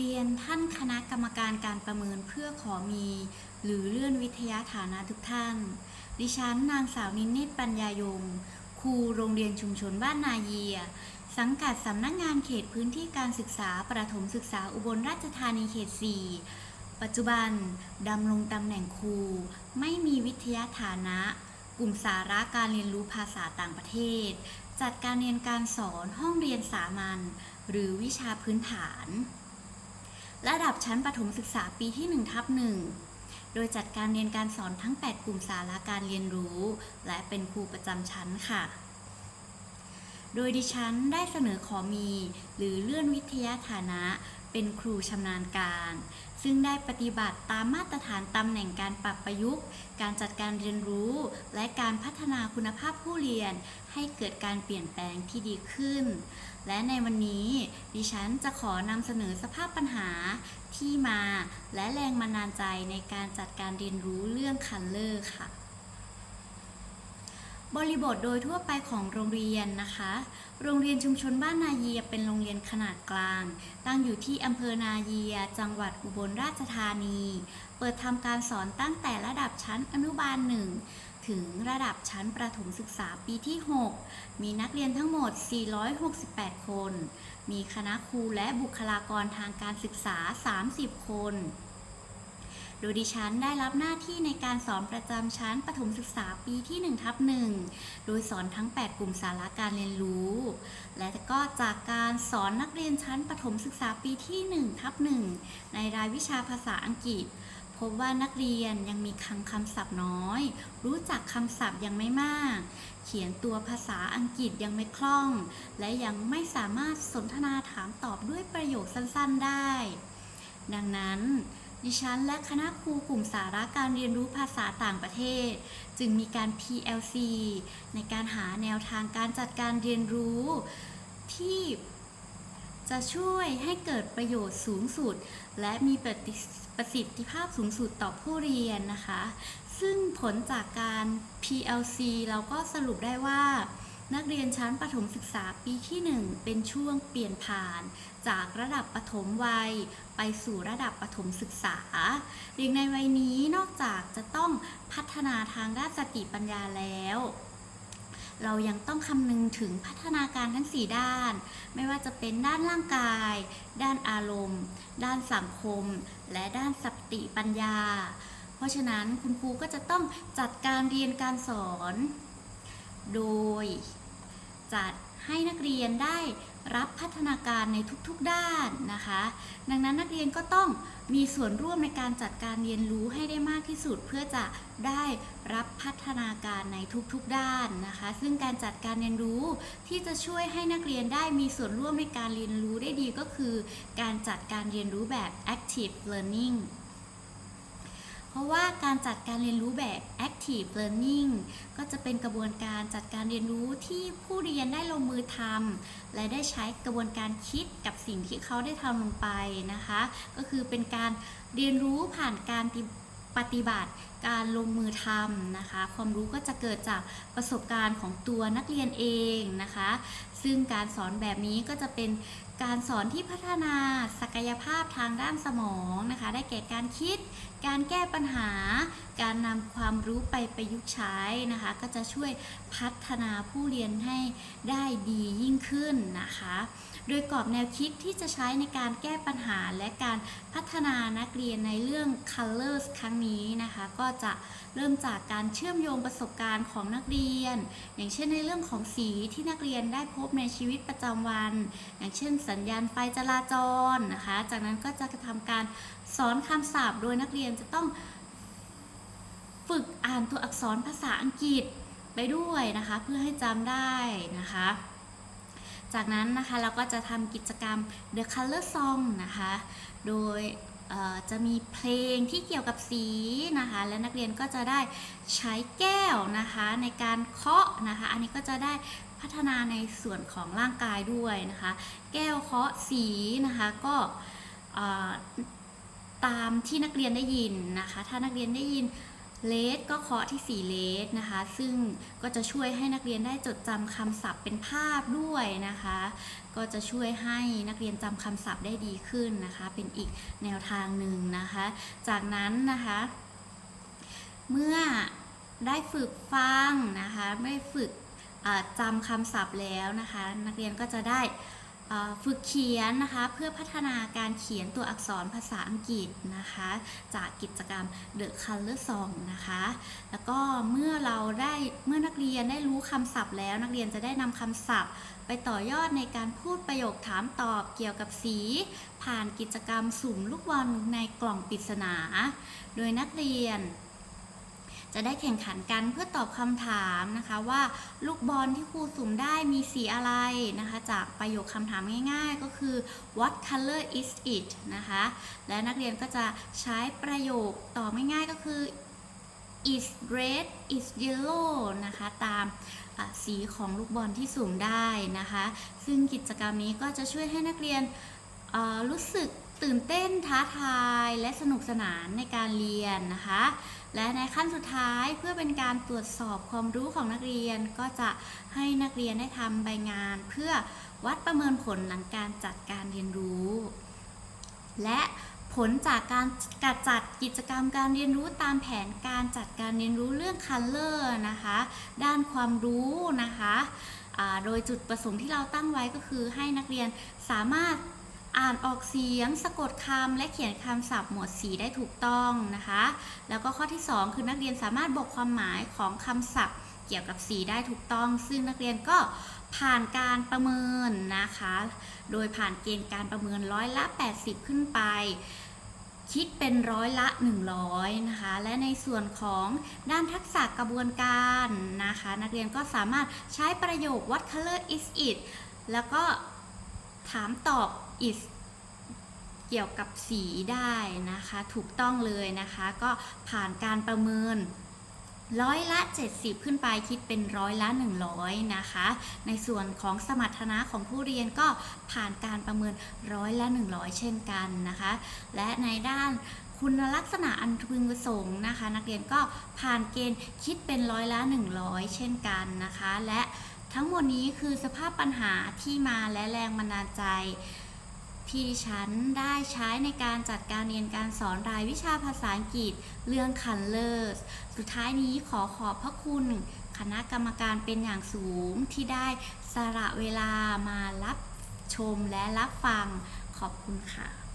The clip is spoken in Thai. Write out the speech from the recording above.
เรียนท่านคณะกรรมการการประเมินเพื่อขอมี หรือเลื่อนวิทยาฐานะทุกท่าน ดิฉันนางสาวนินนิตปัญญายงครูโรงเรียนชุมชนบ้านนาเยีย สังกัดสำนักงานเขตพื้นที่การศึกษาประถมศึกษาอุบลราชธานีเขต 4 ปัจจุบันดำรงตำแหน่งครู ไม่มีวิทยาฐานะ กลุ่มสาระการเรียนรู้ภาษาต่างประเทศ จัดการเรียนการสอนห้องเรียนสามัญหรือวิชาพื้นฐาน ระดับชั้นประถมศึกษาปีที่1ทับ1โดยจัดการเรียนการสอนทั้ง 8 กลุ่มสาระการเรียนรู้ และเป็นครูประจำชั้นค่ะ โดยดิฉันได้เสนอขอมี หรือเลื่อนวิทยาฐานะ เป็นครูชำนาญการ ซึ่งได้ปฏิบัติตามมาตรฐานตำแหน่งการปรับประยุกต์ การจัดการเรียนรู้ และการพัฒนาคุณภาพผู้เรียน ให้เกิดการเปลี่ยนแปลงที่ดีขึ้น และในวันนี้ดิฉันจะขอนำเสนอสภาพปัญหาที่มา และแรงบันดาลใจในการจัดการเรียนรู้เรื่องคัลเลอร์ค่ะ บริบทโดยทั่วไปของโรงเรียนนะคะ โรงเรียนชุมชนบ้านนาเยียเป็นโรงเรียนขนาดกลาง ตั้งอยู่ที่อำเภอนาเยีย จังหวัดอุบลราชธานี เปิดทำการสอนตั้งแต่ระดับชั้นอนุบาล1ถึงระดับชั้นประถมศึกษาปีที่ 6 มีนักเรียนทั้งหมด 468 คน มีคณะครูและบุคลากรทางการศึกษา 30 คน โดยดิฉันได้รับหน้าที่ในการสอนประจำชั้นประถมศึกษาปีที่1ทับ1โดยสอนทั้ง 8 กลุ่มสาระการเรียนรู้ และก็จากการสอนนักเรียนชั้นประถมศึกษาปีที่1ทับ1ในรายวิชาภาษาอังกฤษ พบว่านักเรียนยังมีคลังคำศัพท์น้อย รู้จักคำศัพท์ยังไม่มาก เขียนตัวภาษาอังกฤษยังไม่คล่อง และยังไม่สามารถสนทนาถามตอบด้วยประโยคสั้นๆได้ ดังนั้น ดิฉันและคณะครูกลุ่มสาระการเรียนรู้ภาษาต่างประเทศ จึงมีการ PLC ในการหาแนวทางการจัดการเรียนรู้ ที่จะช่วยให้เกิดประโยชน์สูงสุด และมีประสิประสิทธิภาพสูงสุดต่อผู้เรียนนะคะ ซึ่งผลจากการ PLC เราก็สรุปได้ว่า นักเรียนชั้นประถมศึกษาปีที่ 1 เป็นช่วงเปลี่ยนผ่าน จากระดับประถมวัย ไปสู่ระดับประถมศึกษา เด็กในวัยนี้นอกจากจะต้องพัฒนาทางด้านสติปัญญาแล้ว เรายังต้องคำนึงถึงพัฒนาการทั้ง 4 ด้าน ไม่ว่าจะเป็นด้านร่างกาย ด้านอารมณ์ ด้านสังคม และด้านสติปัญญา เพราะฉะนั้นคุณครูก็จะต้องจัดการเรียนการสอนโดย จัดให้นักเรียนได้รับพัฒนาการในทุกๆด้านนะคะ ดังนั้นนักเรียนก็ต้องมีส่วนร่วมในการจัดการเรียนรู้ให้ได้มากที่สุด เพื่อจะได้รับพัฒนาการในทุกๆด้านนะคะ ซึ่งการจัดการเรียนรู้ที่จะช่วยให้นักเรียนได้มีส่วนร่วมในการเรียนรู้ได้ดีก็คือ การจัดการเรียนรู้แบบ active learning ราะว่าการจัดการเรียนรู้แบบ active learning ก็จะเป็นกระบวนการจัดการเรียนรู้ที่ผู้เรียนได้ลงมือทำและได้ใช้กระบวนการคิดกับสิ่งที่เขาได้ทำลงไปนะคะ ก็คือเป็นการเรียนรู้ผ่านการปฏิบัติการลงมือทำนะคะ ความรู้ก็จะเกิดจากประสบการณ์ของตัวนักเรียนเองนะคะ ซึ่งการสอนแบบนี้ก็จะเป็นการสอนที่พัฒนาศักยภาพทางด้านสมองนะคะ ได้แก่การคิด การแก้ปัญหา การนำความรู้ไปประยุกต์ใช้นะคะ ก็จะช่วยพัฒนาผู้เรียนให้ได้ดียิ่งขึ้นนะคะ โดยกรอบแนวคิดที่จะใช้ในการแก้ปัญหาและการพัฒนานักเรียนในเรื่อง colors ครั้งนี้นะคะ ก็จะเริ่มจากการเชื่อมโยงประสบการณ์ของนักเรียน อย่างเช่นในเรื่องของสีที่นักเรียนได้พบในชีวิตประจำวัน อย่างเช่นสัญญาณไฟจราจรนะคะ จากนั้นก็จะทำการ สอนคำศัพท์โดยนักเรียนจะต้องฝึกอ่านตัวอักษรภาษาอังกฤษไปด้วยนะคะ เพื่อให้จำได้นะคะ จากนั้นนะคะเราก็จะทำกิจกรรม The Color Song นะคะ โดยจะมีเพลงที่เกี่ยวกับสีนะคะ และนักเรียนก็จะได้ใช้แก้วนะคะในการเคาะนะคะ อันนี้ก็จะได้พัฒนาในส่วนของร่างกายด้วยนะคะ แก้วเคาะสีนะคะก็ ตามที่นักเรียนได้ยินนะคะ ถ้านักเรียนได้ยินเลสก็เคาะที่ 4 เลสนะคะ ซึ่งก็จะช่วยให้นักเรียนได้จดจำคำศัพท์เป็นภาพด้วยนะคะ ก็จะช่วยให้นักเรียนจำคำศัพท์ได้ดีขึ้นนะคะ เป็นอีกแนวทางหนึ่งนะคะ จากนั้นนะคะ เมื่อได้ฝึกฟังนะคะ ไม่ฝึกอ่าจำคำศัพท์แล้วนะคะ นักเรียนก็จะได้ ฝึกเขียนนะคะเพื่อพัฒนาการเขียนตัวอักษรภาษาอังกฤษนะคะ จากกิจกรรม The Color Song นะคะ แล้วก็เมื่อเราได้เมื่อนักเรียนได้รู้คำศัพท์แล้วนักเรียนจะได้นำคำศัพท์ ไปต่อยอดในการพูดประโยคถามตอบเกี่ยวกับสี ผ่านกิจกรรมสุ่มลูกบอลในกล่องปริศนา โดยนักเรียน จะได้แข่งขันกันเพื่อตอบคำถามนะคะว่าลูกบอลที่ครูสุ่มได้มีสีอะไรนะคะ จากประโยคคำถามง่ายๆ ก็คือ what color is it นะคะ และนักเรียนก็จะใช้ประโยคตอบง่ายๆก็คือ is red is yellow นะคะ ตามสีของลูกบอลที่สุ่มได้นะคะ ซึ่งกิจกรรมนี้ก็จะช่วยให้นักเรียนรู้สึกตื่นเต้นท้าทายและสนุกสนานในการเรียนนะคะ และในขั้นสุดท้ายเพื่อเป็นการตรวจสอบความรู้ของนักเรียนก็จะให้นักเรียนได้ทำใบงาน เพื่อวัดประเมินผลหลังการจัดการเรียนรู้ และผลจากการกัดจัดกิจกรรมการเรียนรู้ตามแผนการจัดการเรียนรู้เรื่อง Color นะคะ ด้านความรู้นะคะ โดยจุดประสงค์ที่เราตั้งไว้ก็คือให้นักเรียนสามารถ อ่านออกเสียง สะกดคำและเขียนคำศัพท์หมวดสีได้ถูกต้องนะคะ แล้วก็ข้อที่ 2 คือนักเรียนสามารถบอกความหมายของคำศัพท์เกี่ยวกับสีได้ถูกต้อง ซึ่งนักเรียนก็ผ่านการประเมินนะคะ โดยผ่านเกณฑ์การประเมินร้อยละ 80 ขึ้นไป คิดเป็นร้อยละ 100 นะคะ และในส่วนของด้านทักษะกระบวนการนะคะ นักเรียนก็สามารถใช้ประโยค what color is it แล้วก็ ถามตอบ is เกี่ยวกับสีได้นะคะ ถูกต้องเลยนะคะ ก็ผ่านการประเมินร้อยละ 70 ขึ้นไปคิดเป็นร้อยละ 100 นะคะ ในส่วนของสมรรถนะของผู้เรียนก็ผ่านการประเมินร้อยละ 100 เช่นกันนะคะ และในด้านคุณลักษณะอันพึงประสงค์นะคะ นักเรียนก็ผ่านเกณฑ์คิดเป็นร้อยละ 100 เช่นกันนะคะ และ ทั้งหมดนี้คือสภาพปัญหาที่มาและแรงบันดาลใจ ที่ดิฉันได้ใช้ในการจัดการเรียนการสอนรายวิชาภาษาอังกฤษเรื่อง Colors สุดท้ายนี้ขอขอบพระคุณคณะกรรมการเป็นอย่างสูงที่ได้สละเวลามารับชมและรับฟังขอบคุณค่ะ